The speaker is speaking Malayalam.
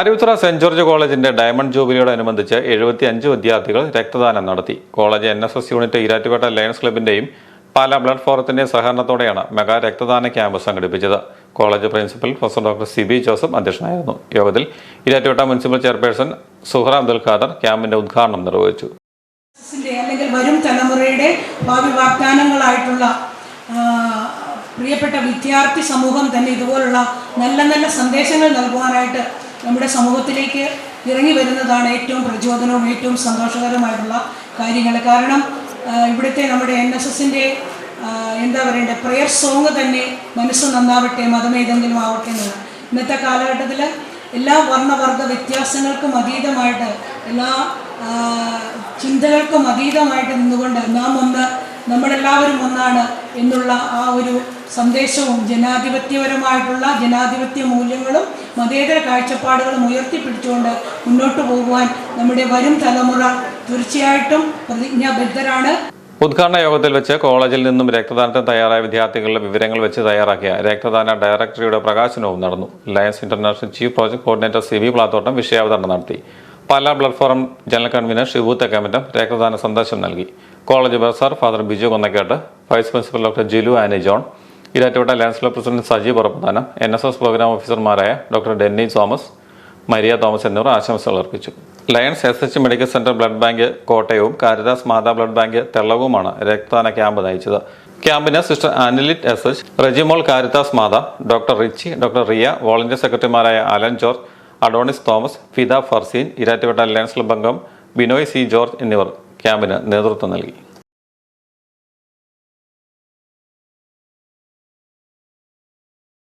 അരുവിത്തുറ സെന്റ് ജോർജ് കോളേജിന്റെ ഡയമണ്ട് ജൂബിലിയോടനുബന്ധിച്ച് എഴുപത്തി അഞ്ച് വിദ്യാർത്ഥികൾ രക്തദാനം നടത്തി. College N S S unit Erattupetta Lions ക്ലബിന്റെയും Pala blood ഫോറത്തിന്റെയും സഹകരണത്തോടെയാണ് മെഗാ രക്തദാന ക്യാമ്പ് സംഘടിപ്പിച്ചത്. College principal professor doctor C B Joseph അധ്യക്ഷനായിരുന്നു. യോഗത്തിൽ ഈരാറ്റുപേട്ട മുനിസിപ്പൽ ചെയർപേഴ്സൺ സുഹറ അബ്ദുൽ ഖാദർ ക്യാമ്പിന്റെ ഉദ്ഘാടനം നിർവഹിച്ചു. അല്ലെങ്കിൽ വരും തലമുറയുടെ ഭാവി വാഗ്ദാനങ്ങളായിട്ടുള്ള പ്രിയപ്പെട്ട വിദ്യാർത്ഥി സമൂഹം തന്നെ ഇതുപോലുള്ള നല്ല നല്ല സന്ദേശങ്ങൾ നൽകുവാനായിട്ട് നമ്മുടെ സമൂഹത്തിലേക്ക് ഇറങ്ങി വരുന്നതാണ് ഏറ്റവും പ്രചോദനവും ഏറ്റവും സന്തോഷകരമായിട്ടുള്ള കാര്യങ്ങൾ. കാരണം ഇവിടുത്തെ നമ്മുടെ എൻ എസ് എസിന്റെ എന്താ പറയണ്ടേ പ്രയർ സോങ് തന്നെ മനസ്സ് നന്നാവട്ടെ മതമേതെങ്കിലും ആവട്ടെ എന്നാണ് ഇന്നത്തെ കാലഘട്ടത്തിൽ എല്ലാ വർണവർഗ വ്യത്യാസങ്ങൾക്കും അതീതമായിട്ട് എല്ലാ ചിന്തകൾക്കും അതീതമായിട്ട് നിന്നുകൊണ്ട് നാം ഒന്ന് നമ്മളെല്ലാവരും ഒന്നാണ് എന്നുള്ള ആ ഒരു സന്ദേശവും ജനാധിപത്യപരമായിട്ടുള്ള ജനാധിപത്യ മൂല്യങ്ങളും മതേതര കാഴ്ചപ്പാടുകളും ഉയർത്തിപ്പിടിച്ചുകൊണ്ട് മുന്നോട്ട് പോകുവാൻ നമ്മുടെ വരും തലമുറ തീർച്ചയായിട്ടും പ്രതിജ്ഞാബദ്ധരാണ്. ഉദ്ഘാടന യോഗത്തിൽ വെച്ച് കോളേജിൽ നിന്നും രക്തദാനത്തിന് തയ്യാറായ വിദ്യാർത്ഥികളുടെ വിവരങ്ങൾ വെച്ച് തയ്യാറാക്കിയ രക്തദാന ഡയറക്ടറിയുടെ പ്രകാശനവും നടന്നു. Lions international chief project coordinator C V Plathottam വിഷയാവതരണം നടത്തി. Pala blood forum general convener Shibu Thekkamattam രക്തദാന സന്ദേശം നൽകി. College Bazar father Biju Konnakkattu vice principal doctor Jilu Annie John Erattupetta ലാൻഡ്സ്ലോ president Sajeev ഉറപ്പുദാനം എൻ എസ് എസ് പ്രോഗ്രാം ഓഫീസർമാരായ doctor Denny Thomas Maria Thomas എന്നിവർ ആശംസകൾ അർപ്പിച്ചു. Lions S H medical centre blood bank കോട്ടയവും കാരിദാസ് Matha blood bank തെള്ളവുമാണ് രക്തദാന ക്യാമ്പ് നയിച്ചത്. ക്യാമ്പിന് sister Anilit S H Rejimol Caritas Matha doctor Richie doctor Riya volunteer സെക്രട്ടറിമാരായ Alan George Adonis Thomas Fida Farseen Erattupetta Lions club അംഗം ബിനോയ് സി ജോർജ് എന്നിവർ ക്യാമ്പിന് നേതൃത്വം നൽകി.